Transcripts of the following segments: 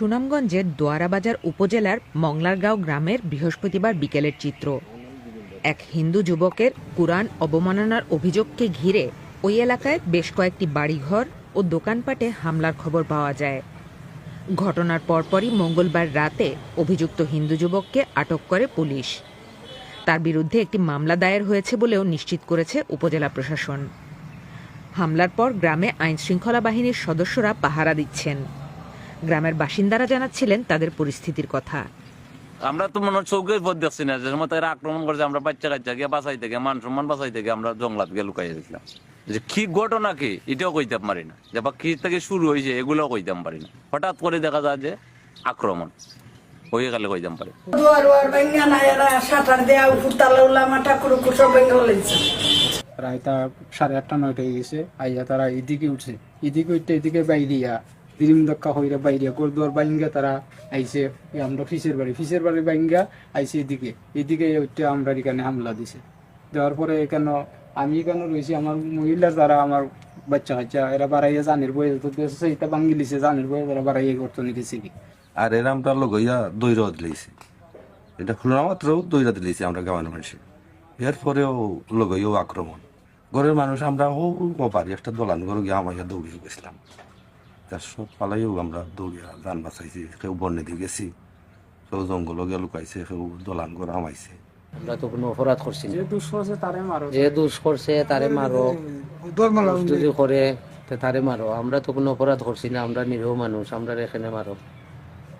সুনামগঞ্জের দোয়ারাবাজার উপজেলার মংলারগাঁও গ্রামের বৃহস্পতিবার বিকেলের চিত্র। এক হিন্দু যুবকের কুরআন অবমাননার অভিযোগকে ঘিরে ওই এলাকায় বেশ কয়েকটি বাড়িঘর ও দোকানপাটে হামলার খবর পাওয়া যায়। ঘটনার পরপরই মঙ্গলবার রাতে অভিযুক্ত হিন্দু যুবককে আটক করে পুলিশ। তার বিরুদ্ধে একটি মামলা দায়ের হয়েছে বলেও নিশ্চিত করেছে উপজেলা প্রশাসন। হামলার পর গ্রামে আইন শৃঙ্খলা বাহিনীর সদস্যরা পাহারা দিচ্ছেন। গ্রামের বাসিন্দারা জানাচ্ছিলেন তাদের পরিস্থিতির কথা। আমরা তো মনে চৌকের পথ দেখছি না যে সময় তারা আক্রমণ করছে আমরা বাচ্চা কাচ্চা গিয়ে বাঁচাই থেকে মান সম্মান বাঁচাই থেকে আমরা জঙ্গলাত গিয়ে লুকাই দিলাম যে কি ঘটনা কি এটাও কইতাম পারি না। যে বা কি থেকে শুরু হয়েছে এগুলোও কইতাম পারি না। হঠাৎ করে দেখা যায় যে আক্রমণ হয়ে গেলে কইতাম পারি। দুয়ার ওয়ার ভাঙ্গা না এরা সাঁতার দেয়া প্রায় তা সাড়ে আটটা নয়টা গেছে আইয়া তারা এদিকে উঠছে। এদিকে উঠতে এদিকে বাইরিয়া দিলিম দক্কা হইরা বাইরিয়া গোরদুয়ার বাইঙ্গা তারা আইসে আমরা ফিসের বাড়ি। ফিসের বাড়ি বাইঙ্গা আইসে এদিকে। এদিকে উঠতে আমরা এখানে হামলা দিছে। দেওয়ার পরে এখানে আমি এখানে রয়েছি আমার মহিলা যারা আমার বাচ্চা কাচ্চা, এরা বাড়াইয়া জানের বয়ে এটা ভাঙ্গি লিছে জানের বয়ে তারা বাড়াইয়া করতে নিতেছে কি আর এরামটা লগইয়া দৈরা দিলেছি এটা খুলনা মাত্র দৈরা দিলেছি আমরা গ্রামের মানুষে। এরপরেও লগইও আক্রমণ। ঘরের মানুষ, আমরা ও পারি, একটা দোলান করে গিয়ে আমাকে দৌড়িয়ে গেছিলাম। তার সব পালাইও আমরা দৌড়িয়া যান বাঁচাইছি কেউ বন্যে দিয়ে গেছি। কেউ জঙ্গলও গিয়ে লুকাইছে কেউ দোলান করে আমাইছে আমরা তো কোনো অপরাধ করছি না। যে দোষ করছে তারে মারো। যদি করে তারে মারো। আমরা তো কোনো অপরাধ করছি না আমরা নিরীহ মানুষ আমরা এখানে মারো।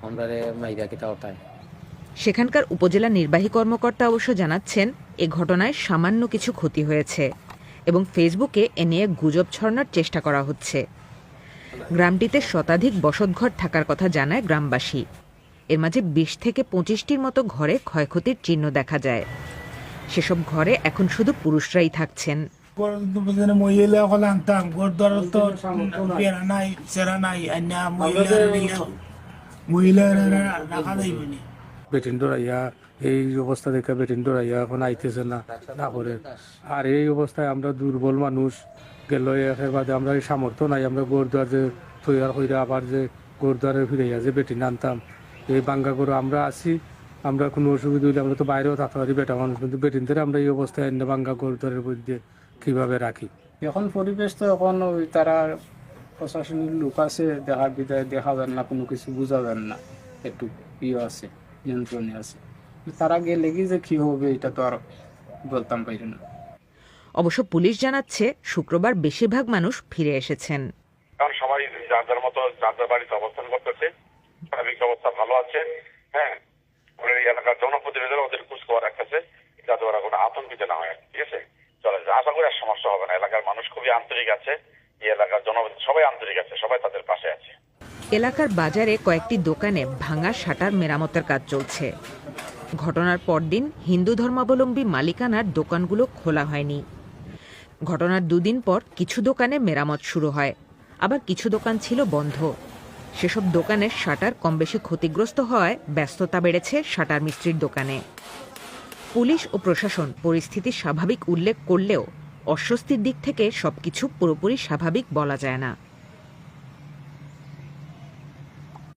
আমরা মাইরা কিতা ওটাই সেখানকার উপজেলা নির্বাহী কর্মকর্তা অবশ্য জানাচ্ছেন এ ঘটনায় সামান্য কিছু ক্ষতি হয়েছে এবং ফেসবুকে এ নিয়ে গুজব ছড়ানোর চেষ্টা করা হচ্ছে। গ্রামটিতে শতাধিক বসতঘর থাকার কথা জানায় গ্রামবাসী। এর মাঝে বিশ থেকে পঁচিশটির মতো ঘরে ক্ষয়ক্ষতির চিহ্ন দেখা যায়। সেসব ঘরে এখন শুধু পুরুষরাই থাকছেন। মহিলা এই অবস্থা দেখে বেটিন্ডর আইয়া এখন আইতেছে না না করে। আর এই অবস্থায় আমরা দুর্বল মানুষ, গেল একেবারে আমরা এই সামর্থ্য নাই, আমরা গোরদুয়ার যে তৈয়ার হইরা আবার যে গোরদুয়ারে ফিরাইয়া যে বেটিন আনতাম। এই বাঙ্গা করে আমরা আছি, আমরা কোনো অসুবিধা হইলে আমরা তো বাইরেও থাকতে পারি, বেটা মানুষ। কিন্তু বেটিনদের আমরা এই অবস্থায় এনে বাঙ্গা গোরদুয়ারের মধ্যে কীভাবে রাখি? এখন পরিবেশ তো এখন ওই তারা প্রশাসনিক লোক আছে দেখার বিদায় দেখা যান না, কোনো কিছু বোঝা যান না। একটু ইয়ে আছে, নিয়ন্ত্রণে আছে। তারা গেলে কি যে কি হবে এটা তো আর বলতাম পারি না। অবশ্য পুলিশ জানাচ্ছে শুক্রবার বেশিরভাগ মানুষ ফিরে এসেছেন। কারণ সবাই যার যার মতো যার যার বাড়িতে অবস্থান করতেছে সার্বিক অবস্থা ভালো আছে। হ্যাঁ এই এলাকার জনপ্রতিনিধিরা ওদের খোঁজ খবর রাখতেছে যাতে ওরা কোনো আতঙ্কিত না হয় ঠিক আছে? চলে আশা করি আর সমস্যা হবে না। এলাকার মানুষ খুবই আন্তরিক আছে এই এলাকার জন সবাই আন্তরিক আছে সবাই তাদের পাশে আছে। এলাকার বাজারে কয়েকটি দোকানে ভাঙা শাটার মেরামতের কাজ চলছে। ঘটনার পরদিন হিন্দু ধর্মাবলম্বী মালিকানার দোকানগুলো খোলা হয়নি। ঘটনার দুদিন পর কিছু দোকানে মেরামত শুরু হয়। আবার কিছু দোকান ছিল বন্ধ। সেসব দোকানের শাটার কম বেশি ক্ষতিগ্রস্ত হওয়ায় ব্যস্ততা বেড়েছে শাটার মিস্ত্রির দোকানে। পুলিশ ও প্রশাসন পরিস্থিতি স্বাভাবিক উল্লেখ করলেও অস্বস্তির দিক থেকে সবকিছু পুরোপুরি স্বাভাবিক বলা যায় না।